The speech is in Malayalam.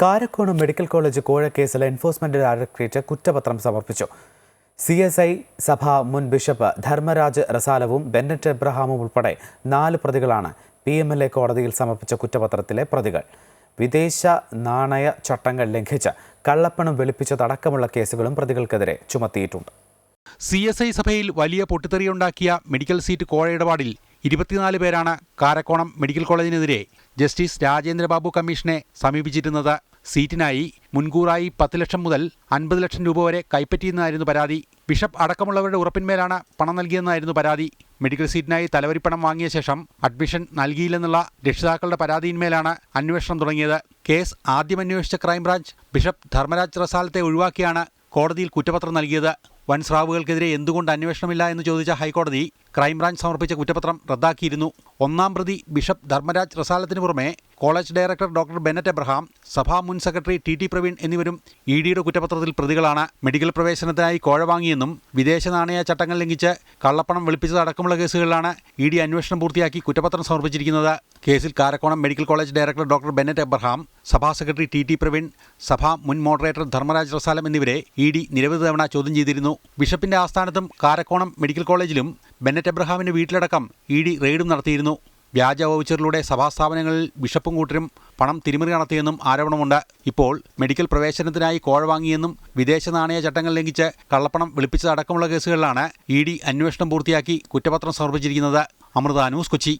കാരക്കോണം മെഡിക്കൽ കോളേജ് കോഴ കേസിൽ എൻഫോഴ്സ്മെന്റ് ഡയറക്ടറേറ്റ് കുറ്റപത്രം സമർപ്പിച്ചു. സി എസ് ഐ സഭ മുൻ ബിഷപ്പ് ധർമ്മരാജ് റസാലവും ബെന്നറ്റ് എബ്രഹാമും ഉൾപ്പെടെ നാല് പ്രതികളാണ് പി എം എൽ എ കോടതിയിൽ സമർപ്പിച്ച കുറ്റപത്രത്തിലെ പ്രതികൾ. വിദേശ നാണയ ചട്ടങ്ങൾ ലംഘിച്ച് കള്ളപ്പണം വെളുപ്പിച്ചതടക്കമുള്ള കേസുകളും പ്രതികൾക്കെതിരെ ചുമത്തിയിട്ടുണ്ട്. സി എസ് ഐ സഭയിൽ വലിയ പൊട്ടിത്തെറിയുണ്ടാക്കിയ മെഡിക്കൽ സീറ്റ് കോഴ ഇടപാടിൽ ഇരുപത്തിനാല് പേരാണ് കാരക്കോണം മെഡിക്കൽ കോളേജിനെതിരെ ജസ്റ്റിസ് രാജേന്ദ്രബാബു കമ്മീഷനെ സമീപിച്ചിരുന്നത്. സീറ്റിനായി മുൻകൂറായി പത്ത് ലക്ഷം മുതൽ അൻപത് ലക്ഷം രൂപ വരെ കൈപ്പറ്റിയെന്നായിരുന്നു പരാതി. ബിഷപ്പ് അടക്കമുള്ളവരുടെ ഉറപ്പിന്മേലാണ് പണം നൽകിയെന്നായിരുന്നു പരാതി. മെഡിക്കൽ സീറ്റിനായി തലവരിപ്പണം വാങ്ങിയ ശേഷം അഡ്മിഷൻ നൽകിയില്ലെന്നുള്ള രക്ഷിതാക്കളുടെ പരാതിയിന്മേലാണ് അന്വേഷണം തുടങ്ങിയത്. കേസ് ആദ്യം അന്വേഷിച്ച ക്രൈംബ്രാഞ്ച് ബിഷപ്പ് ധർമ്മരാജ് റസാലത്തെ ഒഴിവാക്കിയാണ് കോടതിയിൽ കുറ്റപത്രം നൽകിയത്. വൻ സ്രാവുകൾക്കെതിരെ എന്തുകൊണ്ട് അന്വേഷണമില്ല എന്ന് ചോദിച്ച ഹൈക്കോടതി ക്രൈംബ്രാഞ്ച് സമർപ്പിച്ച കുറ്റപത്രം റദ്ദാക്കിയിരുന്നു. ഒന്നാം പ്രതി ബിഷപ്പ് ധർമ്മരാജ് റസാലത്തിന് പുറമെ college director doctor Bennet Abraham സഭാ മുൻ സെക്രട്ടറി ടി ടി പ്രവീൺ എന്നിവരും ഇ ഡിയുടെ കുറ്റപത്രത്തിൽ പ്രതികളാണ്. മെഡിക്കൽ പ്രവേശനത്തിനായി കോഴ വാങ്ങിയെന്നും വിദേശ നാണയ ചട്ടങ്ങൾ ലംഘിച്ച് കള്ളപ്പണം വെളുപ്പിച്ചതടക്കമുള്ള കേസുകളിലാണ് ഇ ഡി അന്വേഷണം പൂർത്തിയാക്കി കുറ്റപത്രം സമർപ്പിച്ചിരിക്കുന്നത്. കേസിൽ Karakonam medical college director doctor Bennet Abraham സഭാ സെക്രട്ടറി ടി ടി പ്രവീൺ സഭാ മുൻ മോഡറേറ്റർ ധർമ്മരാജ് റസാലം എന്നിവരെ ഇ ഡി നിരവധി തവണ ചോദ്യം ചെയ്തിരുന്നു. ബിഷപ്പിന്റെ ആസ്ഥാനത്തും കാരക്കോണം മെഡിക്കൽ കോളേജിലും ബെന്നറ്റ് എബ്രഹാമിന്റെ വീട്ടിലടക്കം ഇ ഡി റെയ്ഡും നടത്തിയിരുന്നു. വ്യാജ വൗച്ചറിലൂടെ സഭാസ്ഥാപനങ്ങളിൽ ബിഷപ്പും കൂട്ടരും പണം തിരിമറി നടത്തിയെന്നും ആരോപണമുണ്ട്. ഇപ്പോൾ മെഡിക്കൽ പ്രവേശനത്തിനായി കോഴ വാങ്ങിയെന്നും വിദേശ നാണയ ചട്ടങ്ങൾ ലംഘിച്ച് കള്ളപ്പണം വെളുപ്പിച്ചതടക്കമുള്ള കേസുകളിലാണ് ഇ ഡി അന്വേഷണം പൂർത്തിയാക്കി കുറ്റപത്രം സമർപ്പിച്ചിരിക്കുന്നത്. അമൃത ന്യൂസ് കൊച്ചി.